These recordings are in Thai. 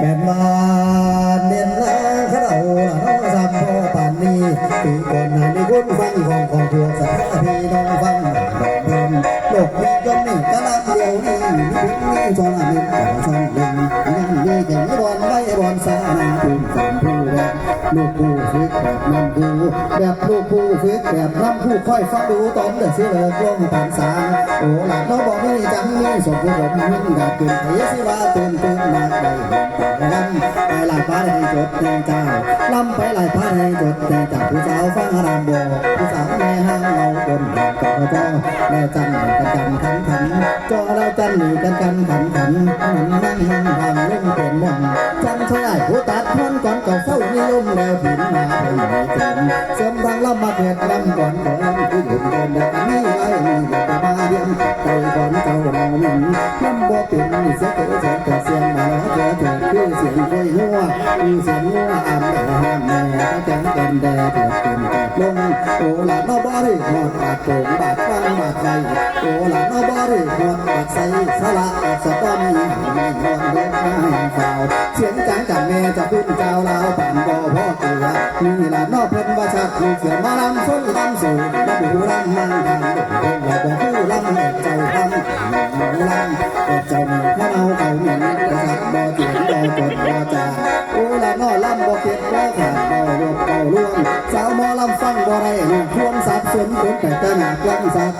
แบบมาเรียนละขเราน้องสามพ่อป่านนี้ปีก่อนนั้นมีคนฟังของของพวกสัตว์พี่น้องฟังเดิมโลกมีจนนี่กะลังเดียวนี้มีพิษมีชอนอามิตรต่อช่องหนึ่งยังมีแต่ไม่บอลไว้บอลสานาภูมิสามผู้แรก ลูกผู้ฝึกแบบนำผู้แบบลูกผู้ฝึกแบบนำผู้ค่อยฟังดูตอนเดือดเสือเลิกลงผ่านสาโอ้หลานน้องบอกนี่จังมีสมผู้ผมวิ่งดับตื่นไอ้สิว่าตื่นตื่นมากได้ลำไปหลายพาให้จดแดงเจ้าลำไปหลายพาให้จดแดงจากผู้สาวฟังรำบอกผู้สาวแม่ห้างเราบนกับเจ้าแล้วจันกันกันขันขัน จอแล้วจันหนีกันกันขันขันหันนั่งนั่งดังเล่นเป็นม่วงจันทร์ผู้ตัดพ้นก่อนเก่าเศร้านิยมแล้วผินมาเปไหนจนเสริมทางลำมาเถิดลำก่อนก่อนที่หยุดเดินเดินนี่ไอ้นี่เด็กมา เรียนใจก่อนเจ้าเราหนึ่งลำบ่เป็นเสียเกิดเสียเกิดเสียงมาแล้วเจอเถิดคือเสียงกล้วยหัวคือเสียงหัวอ่ำแต่ห้ามแม่ก็จังเป็นแดดเถิดเป็นแดดลงโอ้หลานอบอริหอดบาดโป่งบาดฟังบาดใจโอ้หลานอบอริหอดบาดใสสละสะก้อมีหางนอนเล็กมาห่งฝ่าวเสียงจางจากแม่จะขึ้นเจ้าลาวป่นบ่พอ นี่ลานนอเพิ่นว่าชักลูกเสือมาลำส้นลำสูงมาบูรำนั่งทางเด็กเด็กเราบ่ผู้ลำแม่เจ้าทำหนูลำแต่เจ้าหนึ่งข้าเอาเก่าหมิ่นกระสับบ่เจียงบ่กดบ่จาโอ้ลานนอลำบ่เก็บบ่ขาดบ่รวบบ่ล่วงสาวหมอลำฟังบ่ได้ลูกพว สับสนคนแต่ต่หนักลำสัก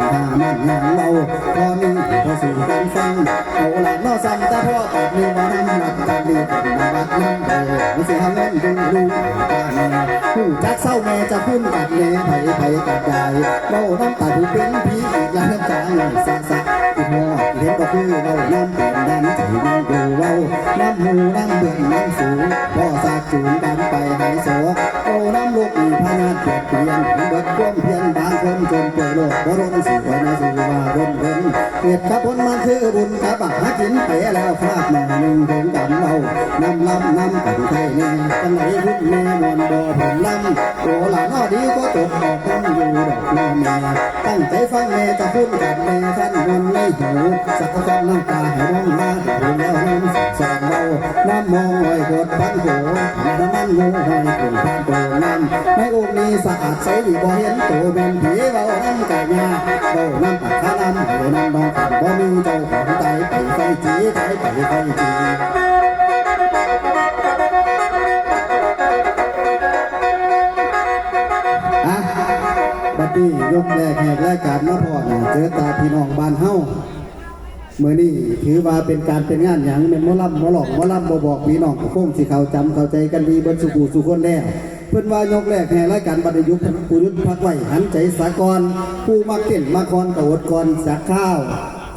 หามันหยังเราพอมีพอสู่กันฟังเอาหลานนอสั่งตาพ่อตอบมีมานำหนักกันดีมาบัดน้ำเออไม่เสียเงินดูดูตาแม่ผู้จักเศร้าแม่จะพุ่นกับแม่ไผไผกับยายเมาน้ำตาผู้เป็นผีอีกแล้วน้ำตาไหลสะสะอีพ่อเห็นก็คือเราน้ำเป็นดันใจนั่งดูเราน้ำหูน้ำเบื่อน้ำสูงพ่อสากจูนกันไปหายโศกโอ้น้ำลูกมีพนาเกียดเปลี่ยนเบิดความเพียรบางคนจนเปิดโลกบรมสู่ไว้นะสู่ว่าร่น เร่นเกียรติขับพ้นมาคือบุญขับบักหากินไปแล้วคราบหนึ่งหนึ่งถึงดำเรานำลำนำกันไทยแน่กันไหนพุ่นแม่นอนบ่ผมลำโอ้หลานนอดีก็ตกดอกน้ำอยู่ดอกน้อแม่ตั้งใจฟังแม่จะพุ่นกับแม่ท่านมันไม่หูสักคำน้ำตาให้ร้องมาถึงแล้วน้ำสอง น้ำมอยกดพันโหน้ำมันงูหอยกดพันโตน้ำในองค์นี้สะอาดใสดีบ่เห็นตัวเป็นผีเบาน้ำกายาเบาน้ำปากขาน้ำเบาน้ำดองกันบ่มีเจ้าของใจไปไฟจีไปไปไฟจีบัดนี้ยกแรกแหกรายการมาพอดเจอตาพี่น้องบ้านเฮา มื่อนี้ถือว่าเป็นการเป็นงานหยังเป็นมอลำมอหลอกมอลำบ่บอกพี่น้องคงสิเขาจำเข้าใจกันดีบิ่สุกูสุคนแล้วเพิ่อนว่ายกแรกแห่รายการบัดยุคผู้ยุทธพักไว้หันใจสากรผู้มักเต้นมาคอนกะอดกรสักข้าว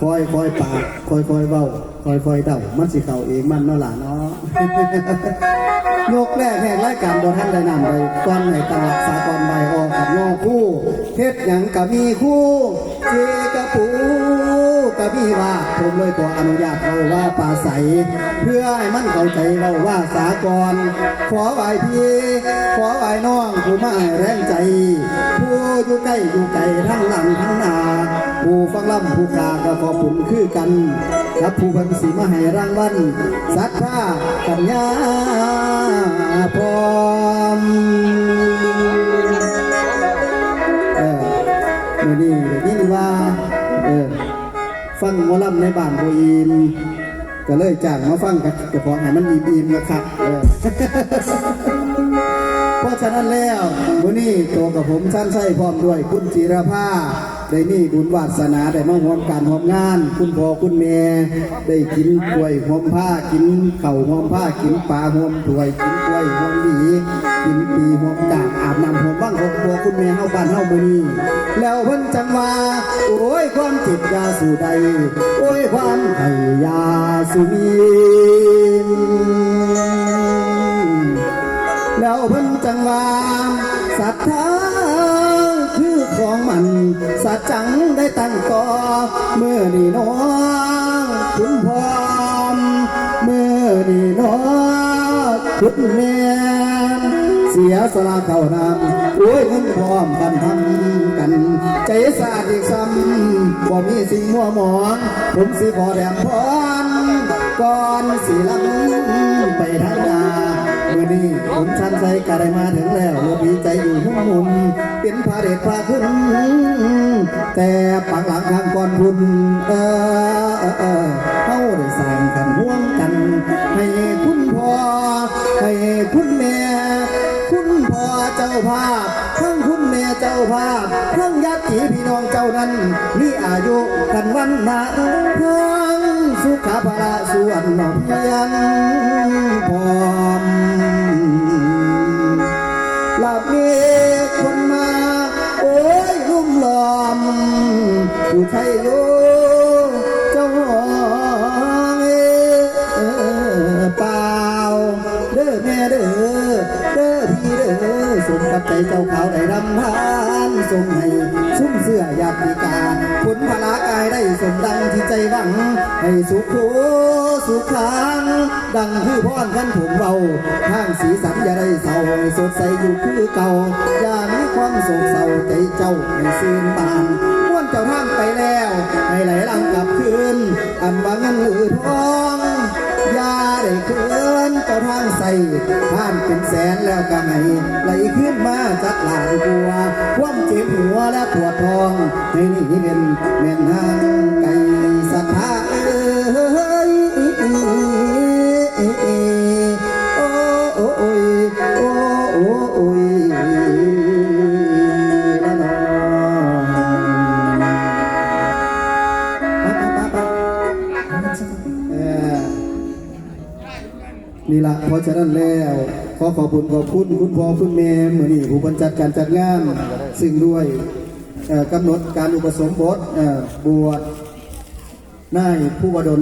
คอยคอยปากคอยคอยเว้าคอยคอยเดามันสิเข้าเองมันเนาะล่ะเนาะยกแรกแห่รายการบนท่านได้นำไปก้อนในตลาดสากลใบออกกับโยคู่เฮ็ดหยังกะมีคู่เจกะปู กะมีว่าผมเลยขออนุญาตเขาว่าป่าใส เพื่อให้มันเข้าใจเราว่าสากลขอไหวพี่ ขอไหวน้องผู้มาแรงใจ ผู้อยู่ใกล้อยู่ไกลทั้งหลังทั้งหน้าผู้ฟังล่ำผู้ขาก็ขอบคุณคือกันกับผู้เพันสีมาให้รางวัลสัทธากัญญาพร้อม ฟังหมอลำในบ้านโบยิมก็เลยจ้างมาฟังกับเจ้าของให้มันมีบีมนะครับเออเพราะฉะนั้นแล้ววันนี้ตัวกับผมชั้นไส้พร้อมด้วยคุณจิรภา ได้นี่บุญวาสนาได้มาห่วมการห่วมงาน คุณพ่อคุณแม่ได้กินกล้วยห่วมผ้ากินเข่าห่วมผ้ากินปลาห่วมถ้วยกินกล้วยห่วมหวีกินปีห่วมกากอาบน้ำห่วมบ้างของพ่อคุณแม่เฮาบ้านเฮามื้อนี้แล้วเพิ่นจังว่าโอ้ยความจิตยาสู่ใดโอ้ยความให้ยาสู่มีแล้วเพิ่นจังว่าศรัทธาคือ ของมัน สัจจังได้ตั้งต่อเมื่อนี่น้องคุณพร้อมเมื่อนี่น้องคุณแม่เสียสละเข้านำโอ้ยเงินพร้อมกันทำกัน ใจสาดอีกซ้ำบ่มีสิ่งมัวหมองผมสิขอแดมพรก่อนสีลำไปทางนาเมื่อนี้ผมชันใจกระไดมาถึงแล้วรถดีใจอยู่หุ่มมุม เป็นพาเดชพาขึ้นแต่ปังหลังข้างก่อนคุณเออเออเออเฮาได้สร้างกันห่วงกัน ให้คุณพ่อให้คุณแม่คุณพ่อเจ้าภาพทั้งคุณแม่เจ้าภาพทั้งญาติพี่น้องเจ้านั้น มีอายุกันวันนาทั้งสุขภาระส่วนหนอเพียงพร้อม อยู่ไทยโยเจ้าหองเปล่าเด้อแม่เด้อเด้อพี่เด้อสมกับใจเจ้าขาวได้รำทานสมให้ซุ้มเสื้ออยากพิการผลพลากายได้สมดังที่ใจหวัง ให้สุขโสุขขังดังคือพรกันผมเบาทางสีสันอย่าได้เศร้าให้สดใสอยู่คือเก่า อย่ามีความโศกเศร้าใจเจ้าให้ซื่นบาน เจ้าท่านไปแล้ว ให้ไหลหลังกลับคืน อันว่าเงินหรือทองอย่าได้เกินเจ้าทางใส่ผ่านเป็นแสนแล้วก็ให้ไหลขึ้นมาจากหลานกลัวความเจ็บหัวและปวดท้องให้นี่เป็นแม่นทางไกลสัทธาเอ้ยโอ้โอ้โอ้ยโอ้โอ้ นี่ละเพราะฉะนั้นแล้วขอขอบคุณขอบคุณคุณพ่อคุณแม่เหมือนี้ผู้บรรจัดการจัดงานซึ่งด้วยกำหนดการอุปสมบทบวชนายผู้วดล